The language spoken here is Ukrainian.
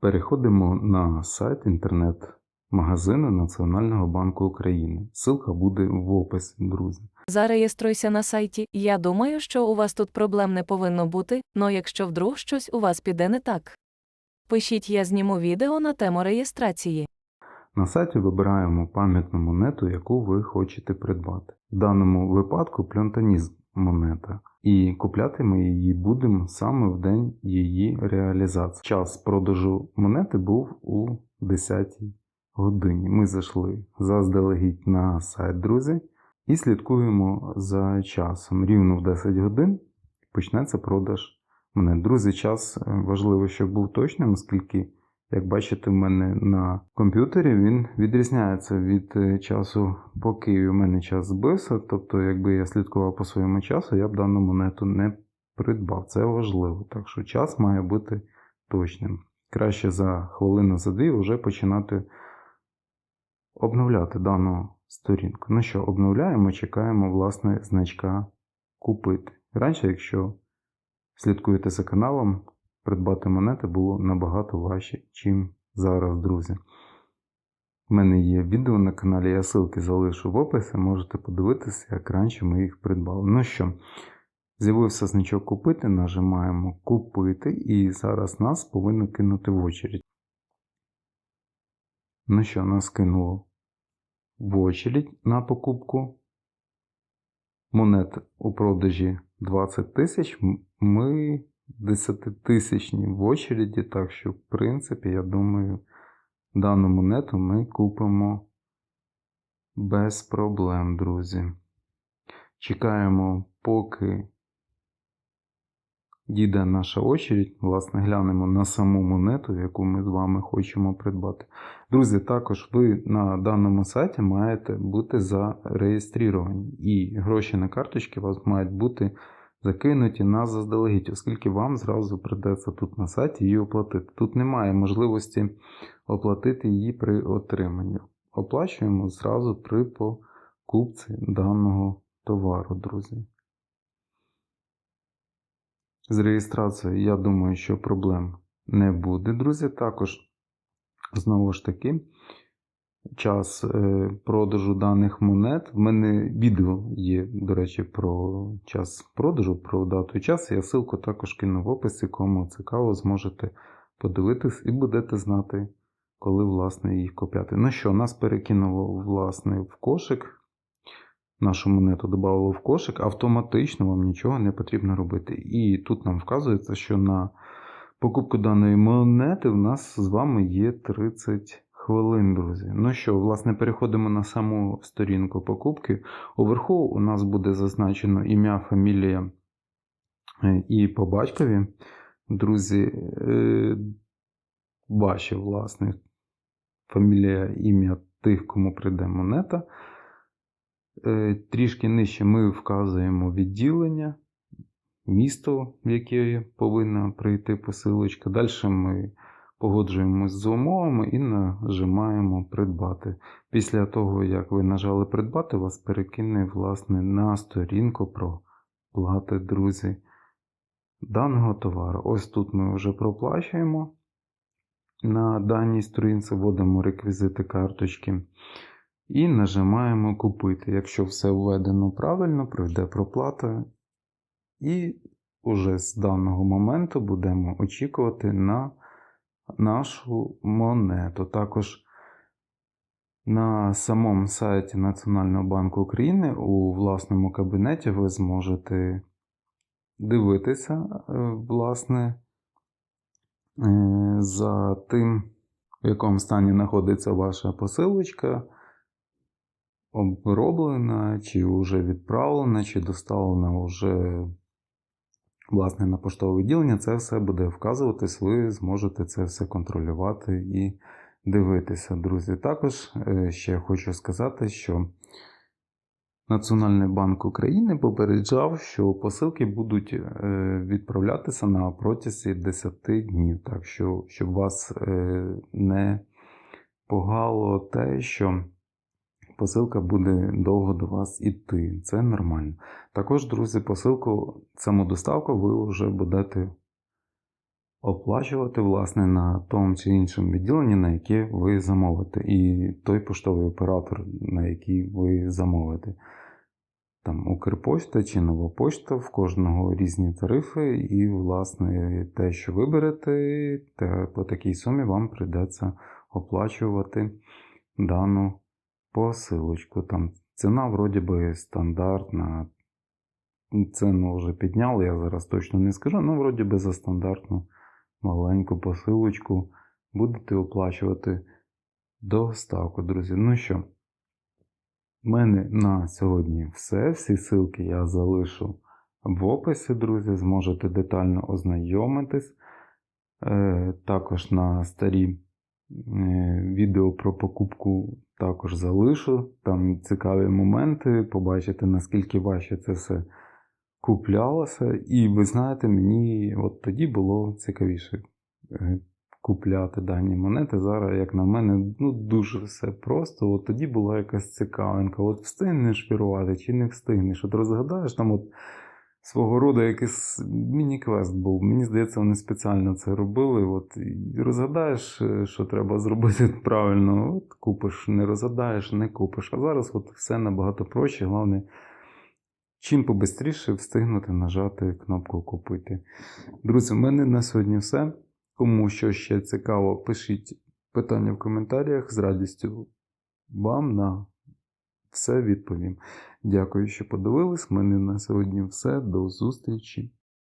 Переходимо на сайт інтернет-магазину Національного банку України. Ссылка буде в описі, друзі. Зареєструйся на сайті. Я думаю, що у вас тут проблем не повинно бути, но якщо вдруг щось у вас піде не так. Пишіть, я зніму відео на тему реєстрації. На сайті вибираємо пам'ятну монету, яку ви хочете придбати. В даному випадку пльонтаніс монета. І купляти ми її будемо саме в день її реалізації. Час продажу монети був у 10 годині. Ми зайшли заздалегідь на сайт, друзі, і слідкуємо за часом. Рівно в 10 годин почнеться продаж монет. Друзі, час е, важливо, щоб був точним, оскільки, як бачите, в мене на комп'ютері він відрізняється від е, часу по Києві. У мене час збився. Тобто, якби я слідкував по своєму часу, я б дану монету не придбав. Це важливо. Так що час має бути точним. Краще за хвилину за дві вже починати обновляти дану сторінку. Ну що, обновляємо, чекаємо власне значка купити. Раніше, якщо слідкуєте за каналом, придбати монети було набагато важче, чим зараз, друзі. У мене є відео на каналі, я ссылки залишу в описі, можете подивитися, як раніше ми їх придбали. Ну що, з'явився значок купити, нажимаємо купити, і зараз нас повинно кинути в очередь. Ну що, нас кинуло в очередь на покупку. Монет у продажі 20 тисяч. Ми 10 тисячні в очереді, так що, в принципі, я думаю, дану монету ми купимо без проблем, друзі. Чекаємо, поки дійде наша очередь. Власне, глянемо на саму монету, яку ми з вами хочемо придбати. Друзі, також ви на даному сайті маєте бути зареєстровані. І гроші на карточки у вас мають бути закинуті на заздалегідь, оскільки вам зразу придеться тут на сайті її оплатити. Тут немає можливості оплатити її при отриманні. Оплачуємо зразу при покупці даного товару, друзі. З реєстрацією, я думаю, що проблем не буде, друзі. Також, знову ж таки, час е, продажу даних монет. В мене відео є, до речі, про час продажу, про дату і час. Я ссылку також кину в описі, кому цікаво, зможете подивитись і будете знати, коли, власне, їх купляти. Ну що, нас перекинуло, власне, в кошик. Нашу монету додало в кошик, автоматично вам нічого не потрібно робити. І тут нам вказується, що на покупку даної монети в нас з вами є 30 хвилин, друзі. Ну що, власне, переходимо на саму сторінку покупки. Уверху у нас буде зазначено ім'я, фамілія е, і по батькові. Друзі, е, ваші, власне, фамілія, ім'я тих, кому прийде монета. Е, трішки нижче ми вказуємо відділення, місто, в яке повинна прийти посилочка. Далі ми погоджуємося з умовами і нажимаємо придбати. Після того, як ви нажали придбати, вас перекине власне, на сторінку про плати, друзі, даного товару. Ось тут ми вже проплачуємо. На даній сторінці вводимо реквізити карточки. І нажимаємо купити. Якщо все введено правильно, пройде проплата. І уже з даного моменту будемо очікувати на нашу монету. Також на самому сайті Національного банку України у власному кабінеті ви зможете дивитися, е, власне, е, за тим, в якому стані знаходиться ваша посилочка оброблена, чи вже відправлена, чи доставлена вже власне на поштове відділення, це все буде вказуватись, ви зможете це все контролювати і дивитися, друзі. Також е, ще хочу сказати, що Національний банк України попереджав, що посилки будуть е, відправлятися на протязі 10 днів. Так що, щоб вас е, не погало те, що посилка буде довго до вас іти. Це нормально. Також, друзі, посилку, саму доставку ви вже будете оплачувати власне на тому чи іншому відділенні, на яке ви замовите, і той поштовий оператор, на який ви замовите. Там Укрпошта чи Нова Пошта, в кожного різні тарифи, і, власне, те, що виберете, те, по такій сумі вам прийдеться оплачувати дану посилочку. Там ціна, вроді би, стандартна. Ціну вже підняли, я зараз точно не скажу, ну, вроді би, за стандартну маленьку посилочку будете оплачувати доставку, друзі. Ну що, в мене на сьогодні все. Всі ссылки я залишу в описі, друзі. Зможете детально ознайомитись. Е, також на старі е, відео про покупку також залишу. Там цікаві моменти, побачите, наскільки важче це все куплялося. І ви знаєте, мені от тоді було цікавіше е, купляти дані монети. Зараз, як на мене, ну дуже все просто. От тоді була якась цікавинка. От встигнеш вірувати чи не встигнеш. От розгадаєш там от свого роду якийсь міні-квест був. Мені здається, вони спеціально це робили. От, і розгадаєш, е, що треба зробити правильно, от купиш, не розгадаєш, не купиш. А зараз от все набагато проще. Головне, чим побистріше встигнути нажати кнопку Купити. Друзі, в мене на сьогодні все. Кому що ще цікаво, пишіть питання в коментарях. З радістю вам на все відповім. Дякую, що подивились. Мене на сьогодні все. До зустрічі.